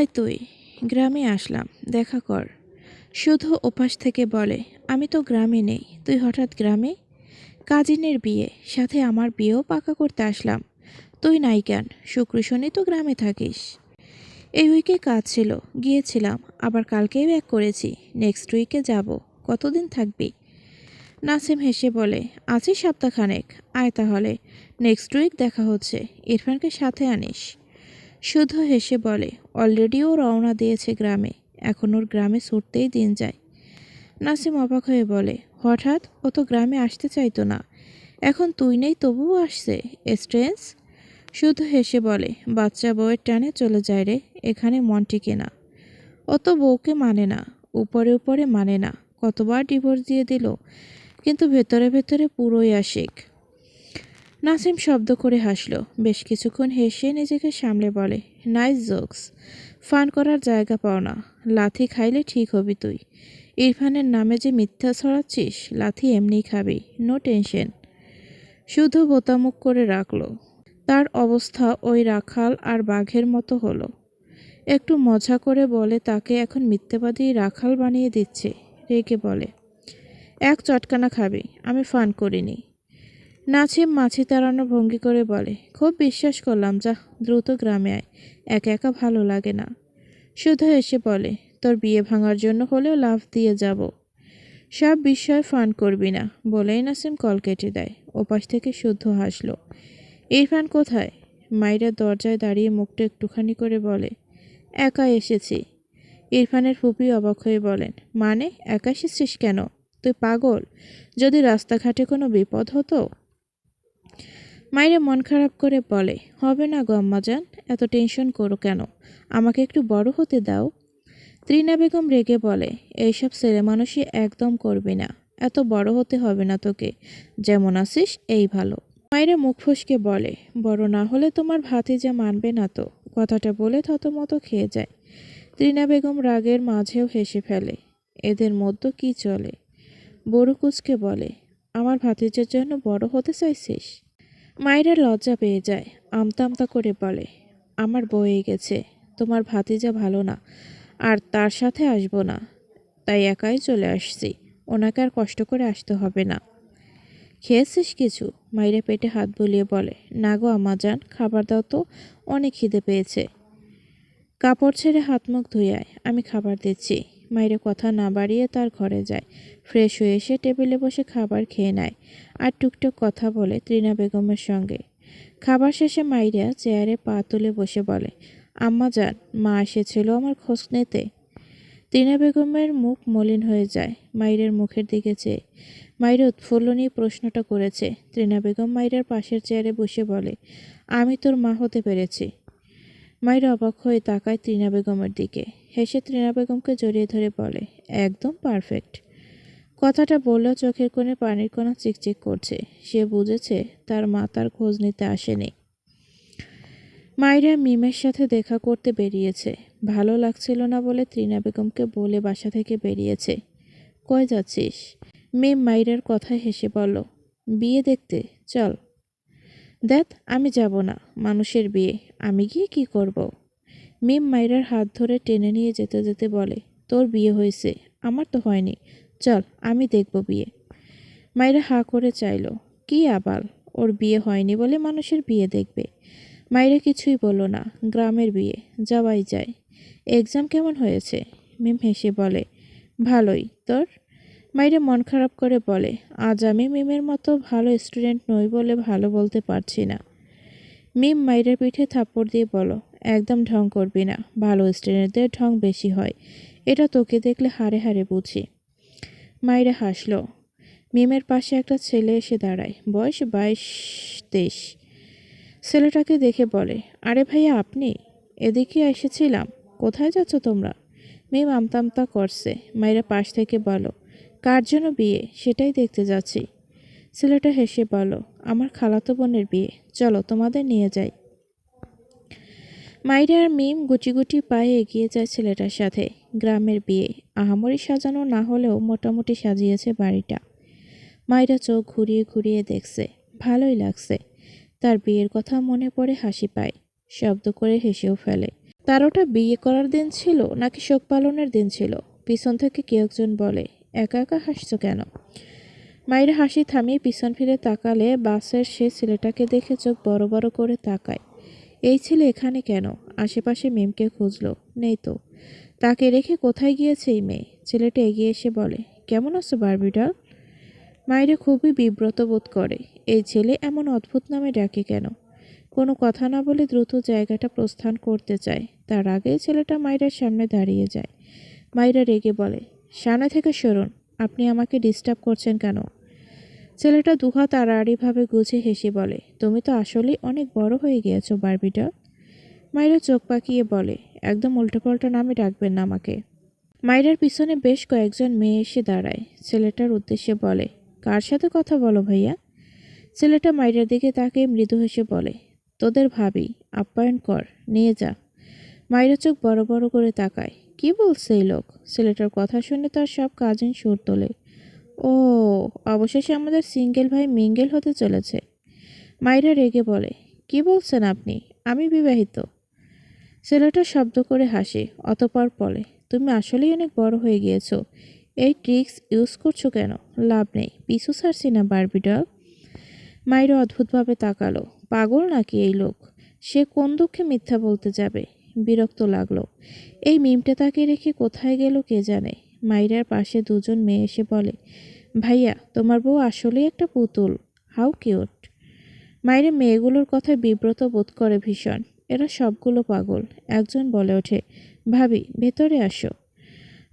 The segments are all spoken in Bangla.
কোথায় তুই গ্রামে আসলাম, দেখা কর। শুধু ওপাশ থেকে বলে, আমি তো গ্রামে নেই, তুই হঠাৎ গ্রামে? কাজিনের বিয়ে, সাথে আমার বিয়েও পাকা করতে আসলাম। তুই নাই কেন? শুক্র শনি তো গ্রামে থাকিস। এই উইকে কাজ ছিল, গিয়েছিলাম, আবার কালকেই ব্যাক করেছি নেক্সট উইকে যাব, কতদিন থাকবি? নাসিম হেসে বলে, আছি সপ্তাহখানেক, আয় তাহলে নেক্সট উইক দেখা হচ্ছে, ইরফানকে সাথে আনিস। শুদ্ধ হেসে বলে, অলরেডি ও রওনা দিয়েছে গ্রামে। এখন ওর গ্রামে ছুটতেই দিন যায়। নাসিম অবাক হয়ে বলে, হঠাৎ? ও তো গ্রামে আসতে চাইতো না। এখন তুই নেই তবুও আসছে স্ট্রেন্স শুধু হেসে বলে, বাচ্চা বউয়ের টানে চলে যায় রে, এখানে মন টিকে না ও তো বউকে মানে না, উপরে উপরে মানে না, কতবার ডিভোর্স দিয়ে দিল। কিন্তু ভেতরে ভেতরে পুরোই আশিক। নাসিম শব্দ করে হাসল। বেশ কিছুক্ষণ হেসে নিজেকে সামলে বলে, নাইস জোকস। ফান করার জায়গা পাও না। লাথি খাইলে ঠিক হবি তুই। ইরফানের নামে যে মিথ্যা ছড়াচ্ছিস, লাথি এমনিই খাবি। No tension. শুধু বোতামুখ করে রাখল। তার অবস্থা ওই রাখাল আর বাঘের মতো হলো। একটু মজা করে বলে, তাকে এখন মিথ্যেবাদী রাখাল বানিয়ে দিচ্ছে। রেগে বলে, এক চটকানা খাবি। আমি ফান করিনি। নাছিম মাছি তাড়ানো ভঙ্গি করে বলে, খুব বিশ্বাস করলাম যা, দ্রুত গ্রামে আয়। একা একা ভালো লাগে না। শুধু এসে বলে, তোর বিয়ে ভাঙার জন্য হলেও লাভ দিয়ে যাব। সব বিষয় ফান করবি না। বলেই নাসিম কল কেটে দেয়। ওপাশ থেকে শুদ্ধ হাসলো। ইরফান কোথায়? মাইরা দরজায় দাঁড়িয়ে মুখটা একটুখানি করে বলে, একা এসেছি। ইরফানের ফুপি অবাক হয়ে বলেন মানে একা এসেছিস কেন? তুই পাগল? যদি রাস্তাঘাটে কোনো বিপদ হতো? মাইরা মন খারাপ করে বলে, হবে না গো আম্মাজান, এত টেনশন করো কেন? আমাকে একটু বড় হতে দাও। ত্রিনা বেগম রেগে বলে, এইসব ছেলে মানুষই একদম করবি না, এত বড় হতে হবে না তোকে, যেমন আসিস এই ভালো। মায়েরা মুখ ফসকে বলে, বড় না হলে তোমার ভাতিজা মানবে না তো, কথাটা বলে থতমতো খেয়ে যায়। ত্রিনা বেগম রাগের মাঝেও হেসে ফেলে, এদের মধ্যে কি চলে? বড় কুচকে বলে, আমার ভাতিজার জন্য বড় হতে চাইছিস? মায়েরা লজ্জা পেয়ে যায়, আমতা আমতা করে বলে, আমার বয়ে গেছে, তোমার ভাতিজা ভালো না, আর তার সাথে আসব না, তাই একাই চলে আসছি, ওনাকে আর কষ্ট করে আসতে হবে না। খেয়েছিস কিছু? মাইরা পেটে হাত বুলিয়ে বলে, না গো আমা যান, খাবার দাও তো, অনেক খিদে পেয়েছে। কাপড় ছেড়ে হাত মুখ ধুয়ায় আমি খাবার দিচ্ছি। মাইরে কথা না বাড়িয়ে তার ঘরে যায়। ফ্রেশ হয়ে এসে টেবিলে বসে খাবার খেয়ে নেয় আর টুকটাক কথা বলে ত্রিনা বেগমের সঙ্গে। খাবার শেষে মাইরা চেয়ারে পা তুলে বসে বলে, আম্মা যান, মা এসেছিল আমার খোঁজ নিতে। ত্রিনা বেগমের মুখ মলিন হয়ে যায় মাইরের মুখের দিকে চেয়ে। মাইরা উৎফুল্ল নিয়ে প্রশ্নটা করেছে। ত্রিনা বেগম মাইরের পাশের চেয়ারে বসে বলে, আমি তোর মা হতে পেরেছি। মাইরা অবাক হয়ে তাকায় ত্রিনা বেগমের দিকে। হেসে ত্রিনা বেগমকে জড়িয়ে ধরে বলে, একদম পারফেক্ট। কথাটা বললেও চোখের কোণে পানির কোনা চিকচিক করছে। সে বুঝেছে তার মা তার খোঁজ নিতে আসেনি। মায়েরা মিমের সাথে দেখা করতে বেরিয়েছে। ভালো লাগছিল না বলে ত্রিনা বেগমকে বলে বাসা থেকে বেরিয়েছে। কয় যাচ্ছিস? মিম মাইরার কথায় হেসে বলল, বিয়ে দেখতে, চল। দেখ আমি যাব না, মানুষের বিয়ে। আমি গিয়ে কি করব। মিম মাইরার হাত ধরে টেনে নিয়ে যেতে যেতে বলে, তোর বিয়ে হয়েছে, আমার তো হয়নি। চল, আমি দেখব বিয়ে। মাইরা হা করে চাইল, কি আবাল ওর বিয়ে হয়নি বলে মানুষের বিয়ে দেখবে? মাইরা কিছুই বলল না, গ্রামের বিয়ে, যাওয়াই যায়। এক্সাম কেমন হয়েছে? মিম হেসে বলে, ভালোই। তোর? মাইরা মন খারাপ করে বলে, আজ আমি মিমের মতো ভালো স্টুডেন্ট নই বলে ভালো বলতে পারছি না। মিম মাইরের পিঠে থাপ্পড় দিয়ে বলো, একদম ঢং করবি না, ভালো স্টুডেন্টদের ঢং বেশি হয়, এটা তোকে দেখলে হারে হারে বুঝি। মাইরা হাসলো, মিমের পাশে একটা ছেলে এসে দাঁড়ায়, বয়স বাইশ তেইশ। ছেলেটাকে দেখে বলে, আরে ভাইয়া, আপনি? এদিকে এসেছিলাম, কোথায় যাচ্ছ তোমরা? মিম আমতামতা করছে, মাইরা পাশ থেকে বলো কার জন্য বিয়ে? সেটাই দেখতে যাচ্ছি। ছেলেটা হেসে বলো আমার খালাতো বোনের বিয়ে। চলো, তোমাদের নিয়ে যাই। মাইরা আর মিম গুটি গুটি পায়ে এগিয়ে যায় ছেলেটার সাথে। গ্রামের বিয়ে। আহামরি সাজানো না হলেও মোটামুটি সাজিয়েছে বাড়িটা। মাইরা চোখ ঘুরিয়ে ঘুরিয়ে দেখছে, ভালোই লাগছে। তার বিয়ের কথা মনে পড়ে হাসি পায়, শব্দ করে হেসেও ফেলে। তার ওটা বিয়ে করার দিন ছিল নাকি শোক পালনের দিন ছিল? পিছন থেকে কেউ একজন বলে একা একা হাসছো কেন? মায়ের হাসি থামিয়ে পিছন ফিরে তাকালে বাসের সে ছেলেটাকে দেখে চোখ বড় বড় করে তাকায়। এই ছেলে এখানে কেন? আশেপাশে মেমকে খুঁজলো। নেই তো। তাকে রেখে কোথায় গিয়েছে এই মেয়ে? ছেলেটা এগিয়ে এসে বলে, কেমন আছো বারবিডাল? মায়েরা খুবই বিব্রত বোধ করে, এই ছেলে এমন অদ্ভুত নামে ডাকে কেন? কোনো কথা না বলে দ্রুত জায়গাটা প্রস্থান করতে চায়। তার আগেই ছেলেটা মায়েরার সামনে দাঁড়িয়ে যায়। মায়েরা রেগে বলে সামনে থেকে সরুন, আপনি আমাকে ডিস্টার্ব করছেন কেন? ছেলেটা দুহাত আড়াআড়িভাবে গুছে হেসে বলে, তুমি তো আসলেই অনেক বড় হয়ে গিয়েছো, বারবিটা। মায়েরা চোখ পাকিয়ে বলে, একদম উল্টোপাল্টা নামে ডাকবেন না আমাকে। মায়েরার পিছনে বেশ কয়েকজন মেয়ে এসে দাঁড়ায়। ছেলেটার উদ্দেশ্যে বলে, কার সাথে কথা বলো ভাইয়া? ছেলেটা মায়েরার দিকে তাকে মৃদু হেসে বলে, তোদের ভাবি, আপ্যায়ন কর, নিয়ে যা। মায়েরা চোখ বড় বড় করে তাকায়। কি বলছে এই লোক? ছেলেটার কথা শুনে তার সব কাজিন সুর তোলে। ও, অবশেষে আমাদের সিঙ্গেল ভাই মিঙ্গেল হতে চলেছে। মায়েরা রেগে বলে, কি বলছেন আপনি? আমি বিবাহিত। ছেলেটা শব্দ করে হাসে, অতপর বলে, তুমি আসলেই অনেক বড় হয়ে গিয়েছো। এই ট্রিক্স ইউজ করছ কেন? লাভ নেই। পিছু ছাড়ছি না বারবিডল মায়েরা অদ্ভুতভাবে তাকালো, পাগল নাকি এই লোক? সে কোন দুঃখে মিথ্যা বলতে যাবে? বিরক্ত লাগল। এই মিমটা তাকে রেখে কোথায় গেল কে জানে? মাইরার পাশে দুজন মেয়ে এসে বলে, ভাইয়া, তোমার বউ আসলেই একটা পুতুল। How cute. মায়ের মেয়েগুলোর কথায় বিব্রত বোধ করে ভীষণ। এরা সবগুলো পাগল। একজন বলে ওঠে, ভাবি, ভেতরে আসো।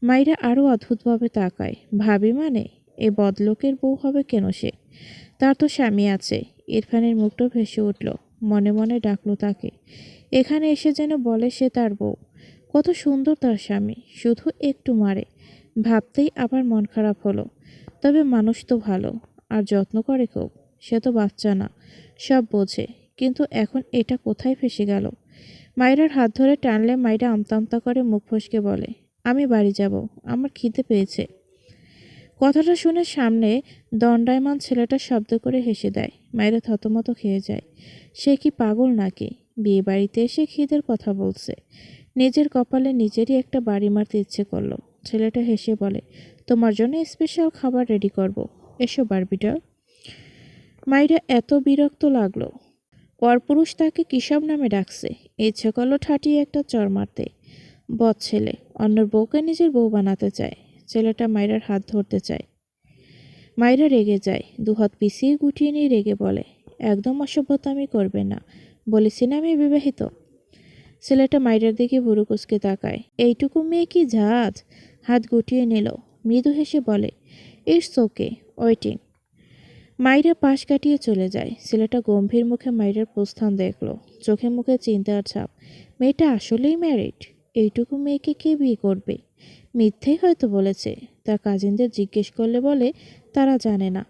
মাইরা আরও অদ্ভুতভাবে তাকায়। ভাবি মানে? এ বদলোকের বউ হবে কেন সে? তার তো স্বামী আছে। ইরফানের মুখটা ভেসে উঠল। মনে মনে ডাকলো তাকে। এখানে এসে যেন বলে সে তার বউ। কত সুন্দর তার স্বামী, শুধু একটু মারে। ভাবতেই আবার মন খারাপ হলো। তবে মানুষ তো ভালো, আর যত্ন করে খুব। সে তো বাচ্চা না, সব বোঝে, কিন্তু এখন এটা কোথায় ফেসে গেল? মায়েরার হাত ধরে টানলে মায়েরা আমতা আমতা করে মুখ ফসকে বলে, আমি বাড়ি যাব, আমার খিদে পেয়েছে। কথাটা শুনে সামনে দণ্ডায়মান ছেলেটা শব্দ করে হেসে দেয়। মায়েরা থতমত খেয়ে যায়। সে কি পাগল নাকি? বিয়ে বাড়িতে এসে খিদের কথা বলছে। নিজের কপালে নিজেরই একটা বাড়ি মারতে ইচ্ছে করল। ছেলেটা হেসে বলে, তোমার জন্য স্পেশাল খাবার রেডি করব। এসো বারবিটা। মাইরা এত বিরক্ত লাগল। পরপুরুষ তাকে কিসব নামে ডাকছে? ইচ্ছে করল ঠাটিয়ে একটা চর মারতে। বদ ছেলে, অন্যর বউকে নিজের বউ বানাতে চায়। ছেলেটা মাইরার হাত ধরতে চায়। মাইরা রেগে যায়। দুহাত পিছিয়ে গুটিয়ে নিয়ে রেগে বলে, একদম অসভ্যতামি করবে না। বলেছি না আমি বিবাহিত? ছেলেটা মাইরার দিকে বুড়ো কুচকে তাকায়। এইটুকু মেয়ে কি জাত? হাত গুটিয়ে নিল। মৃদু হেসে বলে, ইটস ওকে, ওয়েটিং। মাইরা পাশ কাটিয়ে চলে যায়। ছেলেটা গম্ভীর মুখে মাইরার প্রস্থান দেখল। চোখে মুখে চিন্তার ছাপ, মেয়েটা আসলেই ম্যারিড এইটুকু মেয়েকে কে বিয়ে করবে? মিথ্যেই হয়তো বলেছে। তার কাজিনদের জিজ্ঞেস করলে বলে, তারা জানে না।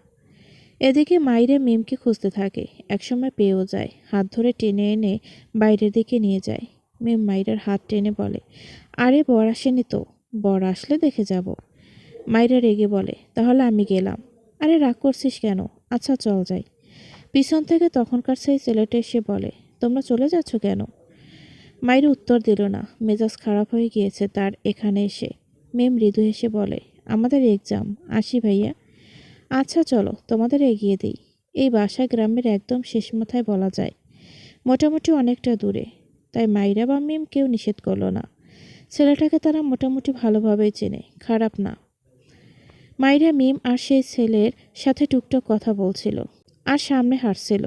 এদিকে মাইরে মিমকে খুঁজতে থাকে। একসময় পেয়েও যায়। হাত ধরে টেনে এনে বাইরের দিকে নিয়ে যায়। মিম মাইরার হাত টেনে বলে, আরে, বর আসেনি তো? বর আসলে দেখে যাব। মাইরা রেগে বলে, তাহলে আমি গেলাম। আরে, রাগ করছিস কেন? আচ্ছা চল যাই। পিছন থেকে তখনকার সেই ছেলেটা এসে বলে, তোমরা চলে যাচ্ছ কেন? মায়ের উত্তর দিল না। মেজাজ খারাপ হয়ে গিয়েছে তার এখানে এসে। মেম মৃদু হেসে বলে, আমাদের এক্সাম আসি ভাইয়া। আচ্ছা চলো, তোমাদের এগিয়ে দিই। এই বাসা গ্রামের একদম শেষ মাথায় বলা যায়। মোটামুটি অনেকটা দূরে। তাই মাইরা বা মিম কেউ নিষেধ করল না। ছেলেটাকে তারা মোটামুটি ভালোভাবেই চেনে, খারাপ না। মাইরা মিম আর সেই ছেলের সাথে টুকটাক কথা বলছিল আর সামনে হাঁটছিল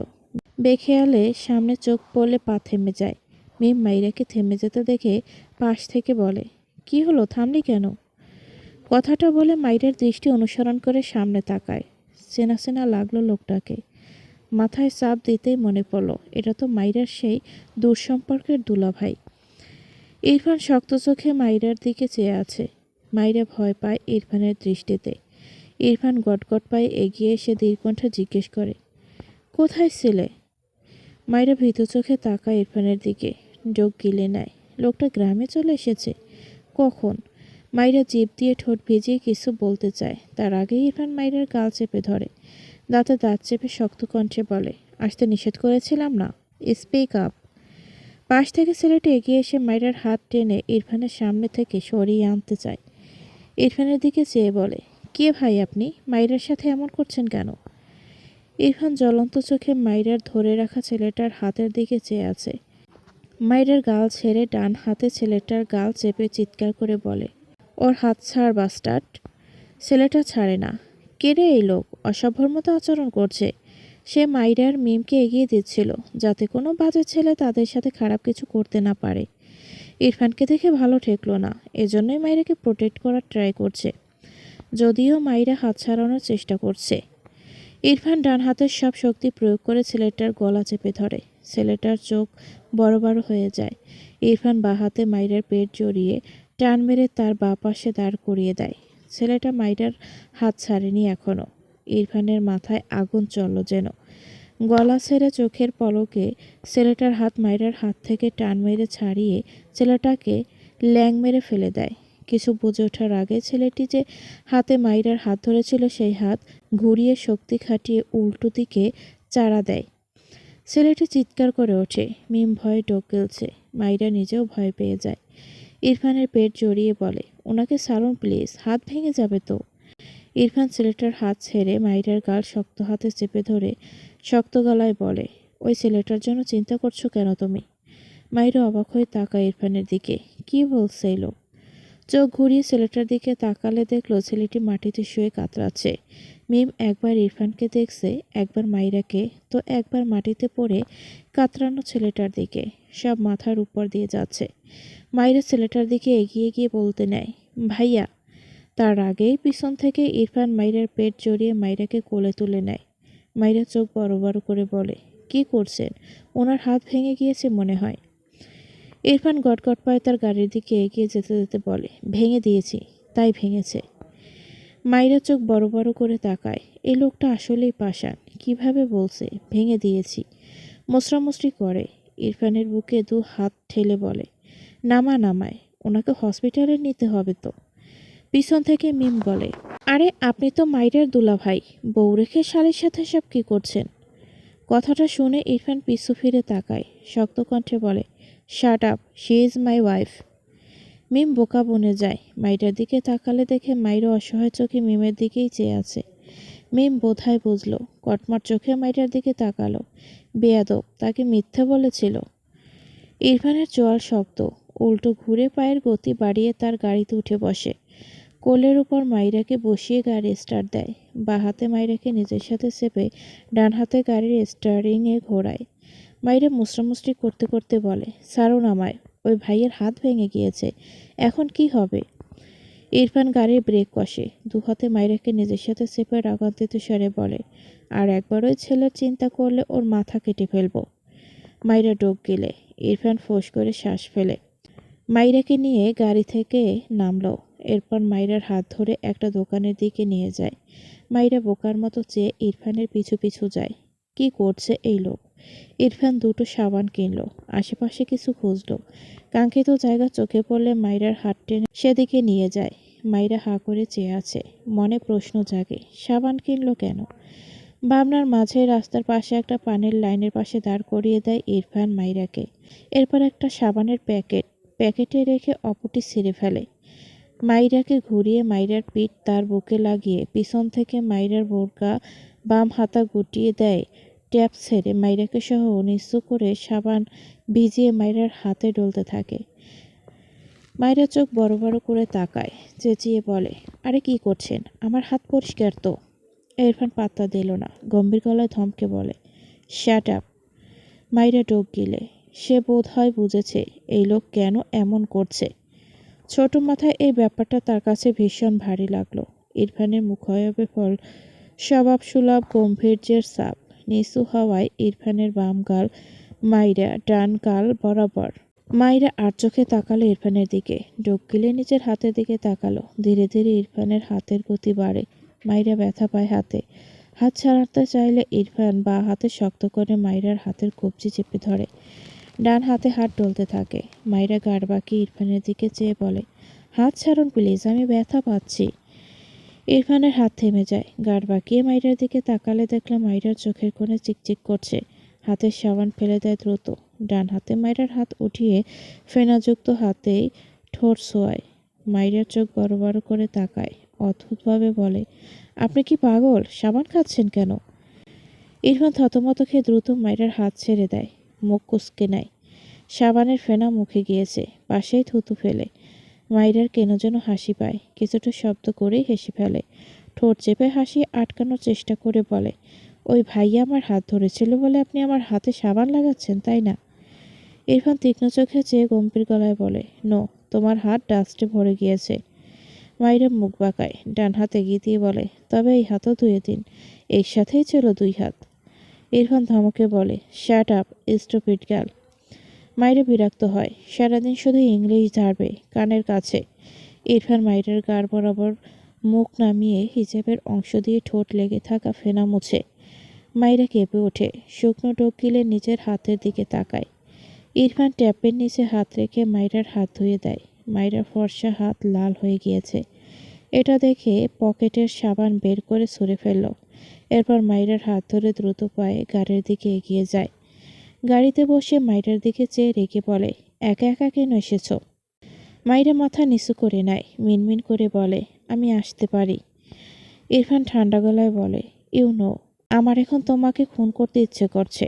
বেখেয়ালে সামনে চোখ পড়লে পা থেমে যায়। মিম মাইরাকে থেমে যেতে দেখে পাশ থেকে বলে কি হলো, থামলি কেন? কথাটা বলে মাইরের দৃষ্টি অনুসরণ করে সামনে তাকায়। চেনা চেনা লাগল লোকটাকে। মাথায় চাপ দিতেই মনে পড়ল, এটা তো মাইরার সেই দূর সম্পর্কের দুলাভাই। ইরফান শক্ত চোখে মাইরার দিকে চেয়ে আছে। মাইরা ভয় পায় ইরফানের দৃষ্টিতে। ইরফান গটগট পায়ে এগিয়ে এসে দীর্ঘণ্ঠা জিজ্ঞেস করে, কোথায় ছিলে? মাইরা ভীত চোখে তাকায় ইরফানের দিকে। যোগ গিলে নেয়, লোকটা গ্রামে চলে এসেছে। কখন? মাইরা জিভ দিয়ে ঠোঁট ভিজিয়ে কিছু বলতে চায়। তার আগেই ইরফান মাইরার গাল চেপে ধরে। দাঁতে দাঁত চেপে শক্ত কণ্ঠে বলে, আসতে নিষেধ করেছিলাম না। Speak up. পাশ থেকে ছেলেটি এগিয়ে এসে মাইরার হাত টেনে ইরফানের সামনে থেকে সরিয়ে আনতে চায়। ইরফানের দিকে চেয়ে বলে, কে ভাই আপনি? মাইরার সাথে এমন করছেন কেন? ইরফান জ্বলন্ত চোখে মাইরার ধরে রাখা ছেলেটার হাতের দিকে চেয়ে আছে। মাইরার গাল ছেড়ে ডান হাতে ছেলেটার গাল চেপে চিৎকার করে বলে, ওর হাত ছাড়, বাস্টার্ড। ছেলেটা ছাড়ে না। কেড়ে এই লোক? অসভ্যর মতো আচরণ করছে। সে মাইরার মিমকে এগিয়ে দিচ্ছিল, যাতে কোনো বাজে ছেলে তাদের সাথে খারাপ কিছু করতে না পারে। ইরফানকে দেখে ভালো ঠেকলো না, এজন্যই মাইরাকে প্রোটেক্ট করার ট্রাই করছে। যদিও মাইরা হাত ছাড়ানোর চেষ্টা করছে। ইরফান ডান হাতের সব শক্তি প্রয়োগ করে ছেলেটার গলা চেপে ধরে। ছেলেটার চোখ বড় বড় হয়ে যায়। ইরফান বা হাতে মাইরার পেট জড়িয়ে টান মেরে তার বা পাশে দাঁড় করিয়ে দেয়। ছেলেটা মাইরার হাত ছাড়েনি এখনও ইরফানের মাথায় আগুন চলল যেন। গলা ছেড়ে চোখের পলকে ছেলেটার হাত মাইরার হাত থেকে টান মেরে ছাড়িয়ে ছেলেটাকে ল্যাং মেরে ফেলে দেয়। কিছু বুঝে ওঠার আগে ছেলেটি যে হাতে মাইরার হাত ধরেছিল, সেই হাত ঘুরিয়ে শক্তি খাটিয়ে উল্টো দিকে চাড়া দেয়। ছেলেটি চিৎকার করে ওঠে। মিম ভয়ে ডোক গেলছে। মাইরা নিজেও ভয় পেয়ে যায়। ইরফানের পেট জড়িয়ে বলে, ওনাকে সারুন প্লিজ, হাত ভেঙে যাবে তো। ইরফান ছেলেটার হাত ছেড়ে মাইরার গাল শক্ত হাতে চেপে ধরে শক্ত গলায় বলে, ওই ছেলেটার জন্য চিন্তা করছ কেন তুমি? মাইরা অবাক হয়ে তাকায় ইরফানের দিকে। কি বলছে এই লোক? চোখ ঘুরিয়ে ছেলেটার দিকে তাকালে দেখল ছেলেটি মাটিতে শুয়ে কাতরাচ্ছে। মিম একবার ইরফানকে দেখছে, একবার মাইরাকে, তো একবার মাটিতে পড়ে কাতরানো ছেলেটার দিকে। সব মাথার উপর দিয়ে যাচ্ছে। মাইরা ছেলেটার দিকে এগিয়ে গিয়ে বলতে নেয়, ভাইয়া। তার আগেই পিছন থেকে ইরফান মাইরার পেট জড়িয়ে মাইরাকে কোলে তুলে নেয়। মাইরা চোখ বড় বড় করে বলে, কি করছেন? ওনার হাত ভেঙে গিয়েছে মনে হয়। ইরফান গটগট পায়ে তার গাড়ির দিকে এগিয়ে যেতে যেতে বলে, ভেঙে দিয়েছি, তাই ভেঙেছে। মাইরা চোখ বড় বড় করে তাকায় এই লোকটা আসলেই পাশান কীভাবে বলছে, ভেঙে দিয়েছি। মোসরামুসরি করে, ইরফানের বুকে দু হাত ঠেলে বলে, নামা, নামায়, ওনাকে হসপিটালে নিতে হবে তো। পিছন থেকে মিম বলে, আরে, আপনি তো মাইরার দুলা ভাই বউ রেখে শালির সাথে সব কী করছেন? কথাটা শুনে ইরফান পিছু ফিরে তাকায়, শক্ত কণ্ঠে বলে shut up she is my wife Mim বোকা বনে যায়। মাইরার দিকে তাকালে দেখে মাইরা অসহায় চোখে মিমের দিকেই চেয়ে আছে। মিম বোধহয় বুঝলো কটমার চোখে মাইরার দিকে তাকালো। বেয়াদব, তাকে মিথ্যে বলেছিল। ইরফানের চোয়াল শক্ত, উল্টো ঘুরে পায়ের গতি বাড়িয়ে তার গাড়িতে উঠে বসে। কোলের উপর মাইরাকে বসিয়ে গাড়ি স্টার্ট দেয়। বা হাতে মাইরাকে নিজের সাথে চেপে ডান হাতে গাড়ির স্টারিংয়ে ঘোরায়। মাইরা মুসরামুসরি করতে করতে বলে সারুন আমায়, ওই ভাইয়ের হাত ভেঙে গিয়েছে, এখন কি হবে? ইরফান গাড়ির ব্রেক কষে দু হাতে মাইরাকে নিজের সাথে চেপে রাগান্তিত স্বরে বলে, আর একবার ওই ছেলের চিন্তা করলে ওর মাথা কেটে ফেলব। মাইরা ডোক গেলে, ইরফান ফোঁস করে শ্বাস ফেলে। মাইরাকে নিয়ে গাড়ি থেকে নামলো, এরপর মাইরার হাত ধরে একটা দোকানের দিকে নিয়ে যায়। মাইরা বোকার মতো চেয়ে ইরফানের পিছু পিছু যায়। কি করছে এই লোক? ইরফান দুটো সাবান কিনলো, আশেপাশে কিছু খুঁজলো। কাঙ্ক্ষিত জায়গা চোখে পড়লে মাইরার হাত টেনে সেদিকে নিয়ে যায়। মাইরা হা করে চেয়ে আছে, মনে প্রশ্ন জাগে, সাবান কিনলো কেন? ভাবনার মাঝে রাস্তার পাশে একটা পানের লাইনের পাশে দাঁড় করিয়ে দেয় ইরফান মাইরাকে। এরপর একটা সাবানের প্যাকেট, প্যাকেটে রেখে অপরটি ছিঁড়ে ফেলে। মাইরাকে ঘুরিয়ে মাইরার পিঠ তার বুকে লাগিয়ে পিছন থেকে মাইরার বোরকা বাম হাতা গুটিয়ে দেয়, ট্যাপ ছেড়ে মাইরাকে সহ নিঃস্ব করে সাবান ভিজিয়ে মাইরার হাতে ডলতে থাকে। মাইরা চোখ বড় বড় করে তাকায়, চেঁচিয়ে বলে, আরে কি করছেন? আমার হাত পরিষ্কার তো। ইরফান পাত্তা দিল না, গম্ভীর গলায় ধমকে বলে শ্যাট আপ মাইরা ডোক গিলে, সে বোধ হয় বুঝেছে এই লোক কেন এমন করছে? ছোট মাথায় এই ব্যাপারটা তার কাছে ভীষণ ভারী লাগল। ইরফানের মুখয়বে ফল স্বভাব সুলভ গম্ভীর্যের সাপ নিচু হওয়ায় ইরফানের বাম গাল মাইরা ডান গাল বরাবর। মাইরা আর চোখে তাকালো ইরফানের দিকে ডোক গিলে নিজের হাতের দিকে তাকালো। ধীরে ধীরে ইরফানের হাতের গতি বাড়ে, মাইরা ব্যথা পায় হাতে। হাত ছাড়াতে চাইলে ইরফান বা হাতে শক্ত করে মাইরার হাতের কবজি চেপে ধরে। ডান হাতে হাত ডলতে থাকে। মাইরা গাড় বাকি ইরফানের দিকে চেয়ে বলে, হাত ছাড়ুন প্লিজ, আমি ব্যথা পাচ্ছি। ইরফানের হাত থেমে যায়। গাড় বাকিয়ে মাইরার দিকে তাকালে দেখলাম মাইরার চোখের কোণে চিকচিক করছে। হাতের সাবান ফেলে দেয় দ্রুত। ডান হাতে মাইরার হাত উঠিয়ে ফেনাযুক্ত হাতেই ঠোঁট ছোঁয়ায় মাইরার চোখ বড় বড় করে তাকায়। অদ্ভুতভাবে বলে, আপনি কি পাগল? সাবান খাচ্ছেন কেন? ইরফান থতমত খেয়ে দ্রুত মাইরার হাত ছেড়ে দেয়। মুখ কুচকে নেয়। সাবানের ফেনা মুখে গিয়েছে। পাশেই থুতু ফেলে। মাইরার কেন যেন হাসি পায়। কিছুটা শব্দ করেই হেসে ফেলে। ঠোঁট চেপে হাসি আটকানোর চেষ্টা করে বলে, ওই ভাইয়া আমার হাত ধরেছিল বলে আপনি আমার হাতে সাবান লাগাচ্ছেন, তাই না? ইরফান তীক্ষ্ণ চোখে চেয়ে গম্ভীর গলায় বলে, নো, তোমার হাত ডাস্টে ভরে গিয়েছে। মাইরা মুখ বাঁকায়, ডান হাতে এগিয়ে দিয়ে বলে, তবে এই হাতও ধুয়ে দিন এর সাথেই ছিল দুই হাত। ইরফান ধমকে বলে শ্যাট আপ স্টুপিড গার্ল মাইরা বিরক্ত হয়। সারাদিন শুধু ইংলিশ ঝাড়বে কানের কাছে। ইরফান মাইরার গার বরাবর মুখ নামিয়ে হিজাবের অংশ দিয়ে ঠোঁট লেগে থাকা ফেনা মুছে। মাইরা কেঁপে ওঠে, শুকনো ডোক গিলে নিজের হাতের দিকে তাকায়। ইরফান ট্যাপের নিচে হাত রেখে মাইরার হাত ধুয়ে দেয়। মাইরার ফর্সা হাত লাল হয়ে গিয়েছে। এটা দেখে পকেটের সাবান বের করে ছুঁড়ে ফেলল। এরপর মাইরার হাত ধরে দ্রুত পায়ে গাড়ির দিকে এগিয়ে যায়। গাড়িতে বসে মাইরার দিকে চেয়ে রেখে বলে, একা একা কেন এসেছ? মাইরা মাথা নিচু করে নেয়, মিনমিন করে বলে, আমি আসতে পারি। ইরফান ঠান্ডা গলায় বলে, ইউ নো, আমার এখন তোমাকে খুন করতে ইচ্ছে করছে।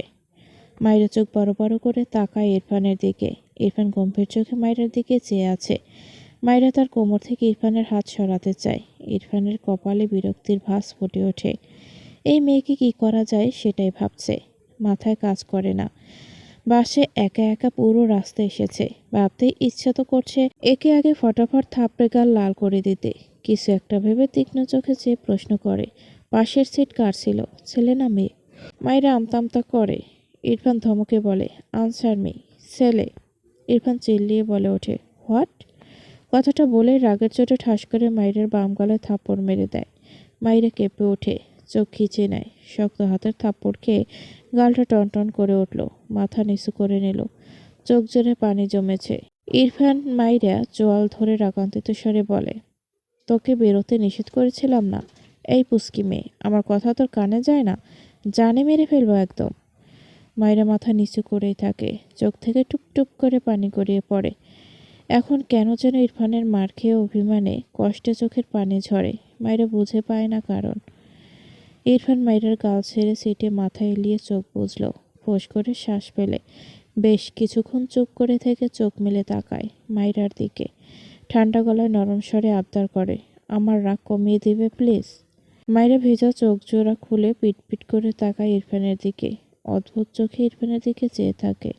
মাইরা চোখ বড় বড় করে তাকায় ইরফানের দিকে। ইরফান গম্ভীর চোখে মাইরার দিকে চেয়ে আছে। মাইরা তার কোমর থেকে ইরফানের হাত সরাতে চায়। ইরফানের কপালে বিরক্তির ভাস ফুটে ওঠে। এই মেয়েকে কি করা যায় সেটাই ভাবছে। মাথায় কাজ করে না। বাসে একা একা পুরো রাস্তা এসেছে। ভাবতে ইচ্ছা তো করছে একে আগে ফটাফট থাপড়ে গাল লাল করে দিতে। কিছু একটা ভেবে তীক্ষ্ণ চোখে চেয়ে প্রশ্ন করে, পাশের সিট কার ছিল? ছেলে না মেয়ে? মায়েরা আমতামতা করে, ইরফান ধমকে বলে, আনসার মি ছেলে। ইরফান চিল্লিয়ে বলে ওঠে, হোয়াট? কথাটা বলে রাগের চোটে ঠাস করে মায়ের বাম গলায় থাপ্পড় মেরে দেয়। মাইরা কেঁপে ওঠে চোখ খিচে নেয় শক্ত হাতের থাপ্পড় খেয়ে গালটা টনটন করে উঠল, মাথা নিচু করে নিল, চোখ জোরে পানি জমেছে। ইরফান মাইরা চোয়াল ধরে রাগান্তিত স্বরে বলে, তোকে বেরোতে নিষেধ করেছিলাম না, এই পুস্কি মেয়ে, আমার কথা তোর কানে যায় না? জানে মেরে ফেলব একদম? মায়েরা মাথা নিচু করেই থাকে, চোখ থেকে টুকটুক করে পানি গড়িয়ে পড়ে। এখন কেন যেন ইরফানের মার খেয়ে অভিমানে কষ্টে চোখের পানি ঝরে মায়েরা বুঝে পায় না কারণ। ইরফান মাইরার গাল ছেড়ে সিটে মাথা এলিয়ে চোখ বুঝলো ফোঁস করে শ্বাস পেলে বেশ কিছুক্ষণ চুপ করে থেকে চোখ মেলে তাকায় মাইরার দিকে। ঠান্ডা গলায় নরম স্বরে আবদার করে, আমার রাগ কমিয়ে দিবে, প্লিজ? মায়েরা ভেজা চোখ জোড়া খুলে পিটপিট করে তাকায় ইরফানের দিকে। অদ্ভুত চোখে ইরফানের দিকে চেয়ে থাকে,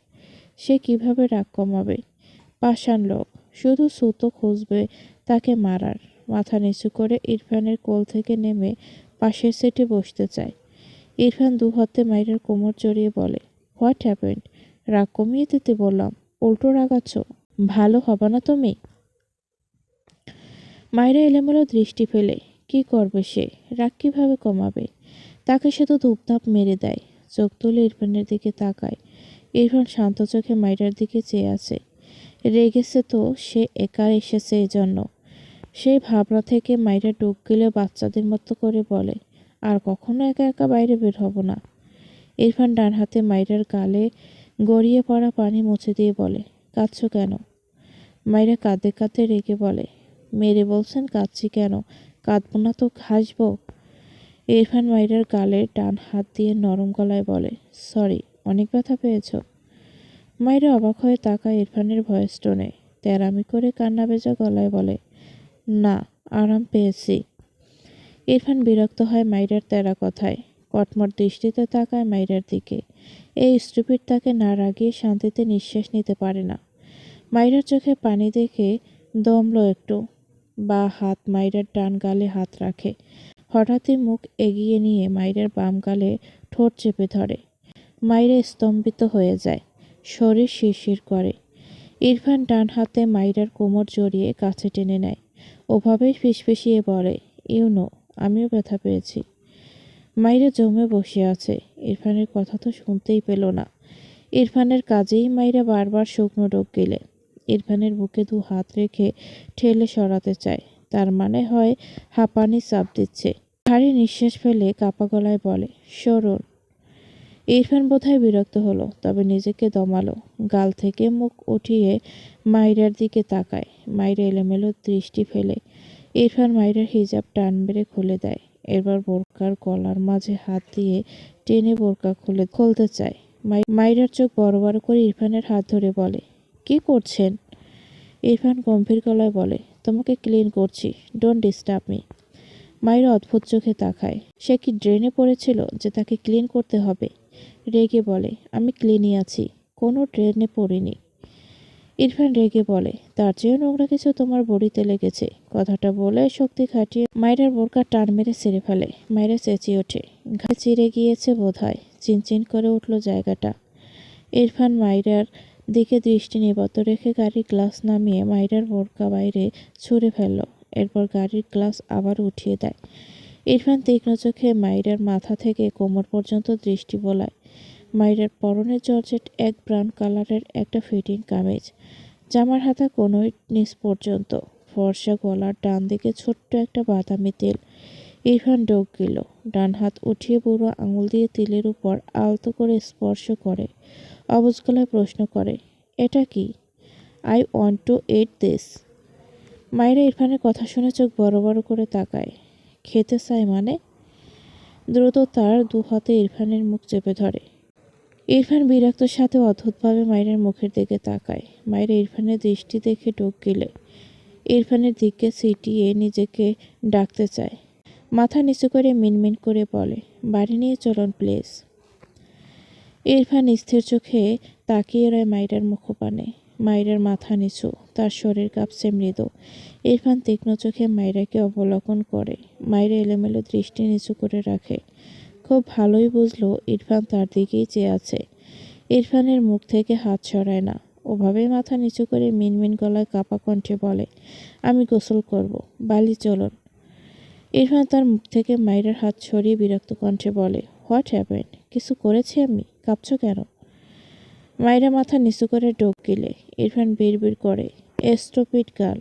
সে কীভাবে রাগ কমাবে? পাষাণ লোক, শুধু সুতো খুঁজবে তাকে মারার। মাথা নিচু করে ইরফানের কোল থেকে নেমে পাশের সেটে বসতে চায়। ইরফান দু হাতে মাইরার কোমর জড়িয়ে বলে হোয়াট হ্যাপেন্ড রাগ কমিয়ে দিতে বললাম, উল্টো রাগাচ্ছ ভালো হবে না তুমি? মায়েরা এলোমেলো দৃষ্টি ফেলে, কি করবে সে? রাগ কীভাবে কমাবে? তাকে সে তো ধূপধাপ মেরে দেয়। চোখ তুলে ইরফানের দিকে তাকায়। ইরফান শান্ত চোখে মাইরার দিকে চেয়ে আছে। রেগেছে তো, সে একা এসেছে এজন্য। সেই ভাবনা থেকে মাইরা ডুব গেলে বাচ্চাদের মতো করে বলে, আর কখনো একা একা বাইরে বের হব না। ইরফান ডান হাতে মাইরার গালে গড়িয়ে পড়া পানি মুছে দিয়ে বলে, কাঁদছ কেন? মাইরা কাঁদে কাঁদে রেগে বলে, মেরে বলছেন কাঁদছি কেন? কাঁদবো না তো হাসবো ইরফান মাইরার গালে ডান হাত দিয়ে নরম গলায় বলে, সরি, অনেক ব্যথা পেয়েছ। মাইরা অবাক হয়ে তাকায় ইরফানের ভয়েস টোনে, তেরামি করে কান্না বেজা গলায় বলে না, আরাম পেয়েছি। ইরফান বিরক্ত হয় মাইরার তেরা কথায়। কটমট দৃষ্টিতে তাকায় মাইরার দিকে। এই স্টুপিড তাকে না রাগিয়ে শান্তিতে নিঃশ্বাস নিতে পারে না। মাইরার চোখে পানি দেখে দমলো একটু। বা হাত মাইরার ডান গালে হাত রাখে। হঠাৎই মুখ এগিয়ে নিয়ে মাইরার বাম গালে ঠোঁট চেপে ধরে। মাইরা স্তম্ভিত হয়ে যায়। শরীর শিরশির করে। ইরফান ডান হাতে মাইরার কোমর জড়িয়ে কাছে টেনে নেয়। ওভাবেই ফিসফিসিয়ে বলে, ইউনো, আমিও ব্যথা পেয়েছি। মাইরা জমে বসে আছে। ইরফানের কথা তো শুনতেই পেল না। ইরফানের কাজেই মাইরা বারবার শুকনো ডোক গেলে। ইরফানের বুকে দু হাত রেখে ঠেলে সরাতে চায়। তার মানে হয় হাঁপানি চাপ দিচ্ছে। ভারী নিঃশ্বাস ফেলে কাপা গলায় বলে, সরুন ইরফান বোধহয় বিরক্ত হলো, তবে নিজেকে দমালো। গাল থেকে মুখ উঠিয়ে মাইরার দিকে তাকায়। মাইরা এলোমেলো দৃষ্টি ফেলে। ইরফান মাইরার হিজাব টান মেরে খুলে দেয়। এবার বোরকার গলার মাঝে হাত দিয়ে টেনে বোরকা খুলে খুলতে চায়। মাইরার চোখ বড় বড় করে ইরফানের হাত ধরে বলে, কি করছেন? ইরফান গম্ভীর গলায় বলে, তোমাকে ক্লিন করছি, ডোন্ট ডিস্টার্ব মি। মায়ের অদ্ভুত চোখে তাকায়। সে কি ড্রেনে পড়েছিল যে তাকে ক্লিন করতে হবে? রেগে বলে, আমি ক্লিনই আছি, কোনো ট্রেনে পড়িনি। ইরফান রেগে বলে, তার চেয়েও নোংরা কিছু তোমার বড়িতে লেগেছে। কথাটা বলে শক্তি খাটিয়ে মায়ের বোরকা টান মেরে ছেড়ে ফেলে। মায়েরা চেঁচিয়ে ওঠে ঘা চিরে গিয়েছে বোধ হয় চিনচিন করে উঠল জায়গাটা। ইরফান মাইরার দিকে দৃষ্টি নিবদ্ধ রেখে গাড়ির গ্লাস নামিয়ে মাইরার বোরকা বাইরে ছুঁড়ে ফেলল। এরপর গাড়ির গ্লাস আবার উঠিয়ে দেয়। ইরফান তীক্ষ্ণ চোখে মাইরার মাথা থেকে কোমর পর্যন্ত দৃষ্টি বোলায়। মাইরার পরনে জর্জেট এক ব্রাউন কালারের একটা ফিটিং কামিজ। জামার হাতা কোনোই নিচ পর্যন্ত। ফর্সা গলার ডান দিকে ছোট্ট একটা বাদামি তেল। ইরফান ডোক গেল। ডান হাত উঠিয়ে বুড়ো আঙুল দিয়ে তিলের উপর আলতো করে স্পর্শ করে। অবুজ গলায় প্রশ্ন করে, এটা কি? I want to eat this. মায়েরা ইরফানের কথা শুনে চোখ বড় বড় করে তাকায়। খেতে চায় মানে? দ্রুত তার দু হাতে ইরফানের মুখ চেপে ধরে। ইরফান বিরক্তর সাথে অদ্ভুতভাবে মায়ের মুখের দিকে তাকায়। মায়ের ইরফানের দৃষ্টি দেখে ডোক গেলে। ইরফানের দিকে সিটিয়ে নিজেকে ডাকতে চায়। মাথা নিচু করে মিনমিন করে বলে, বাড়ি নিয়ে চলুন, প্লিজ। ইরফান স্থির চোখে তাকিয়ে রয় মাইরার মুখপানে। মাইরার মাথা নিচু, তার শরীর কাঁপছে মৃদু। ইরফান তীক্ষ্ণ চোখে মাইরাকে অবলোকন করে। মাইরা এলোমেলো দৃষ্টি নিচু করে রাখে। খুব ভালোই বুঝলো ইরফান তার দিকেই চেয়ে আছে। ইরফানের মুখ থেকে হাত সরায় না। ওভাবে মাথা নিচু করে মিনমিন গলায় কাপা কণ্ঠে বলে, আমি গোসল করব, বালি চলুন। ইরফান তার মুখ থেকে মাইরার হাত সরিয়ে বিরক্ত কণ্ঠে বলে হোয়াট হ্যাপেন কিছু করেছি আমি? কাঁপছো কেন? মাইরা মাথা নিচু করে ডোক গেলে ইরফান বিড়বিড় করে এস্টোপিড গার্ল